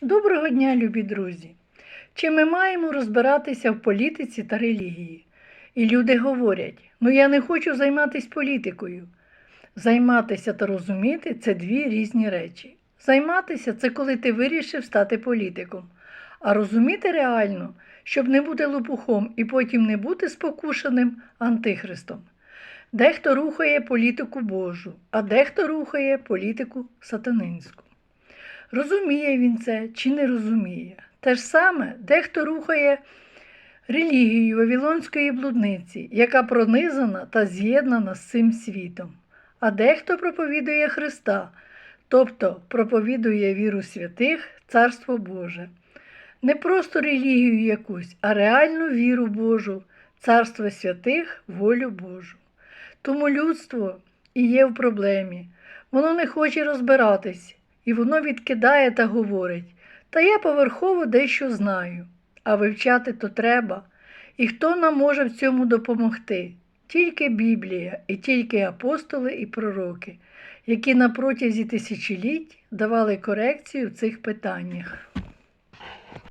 Доброго дня, любі друзі! Чи ми маємо розбиратися в політиці та релігії? І люди говорять: ну я не хочу займатися політикою. Займатися та розуміти це дві різні речі. Займатися це коли ти вирішив стати політиком, а розуміти реально, щоб не бути лопухом і потім не бути спокушеним антихристом. Дехто рухає політику Божу, а дехто рухає політику сатанинську. Розуміє він це чи не розуміє. Те ж саме дехто рухає релігію Вавилонської блудниці, яка пронизана та з'єднана з цим світом. А дехто проповідує Христа, тобто проповідує віру святих, Царство Боже. Не просто релігію якусь, а реальну віру Божу, Царство святих, волю Божу. Тому людство і є в проблемі. Воно не хоче розбиратись, і воно відкидає та говорить: Та я поверхово дещо знаю, а вивчати то треба. І хто нам може в цьому допомогти? Тільки Біблія і тільки апостоли і пророки, які на протязі тисячоліть давали корекцію в цих питаннях.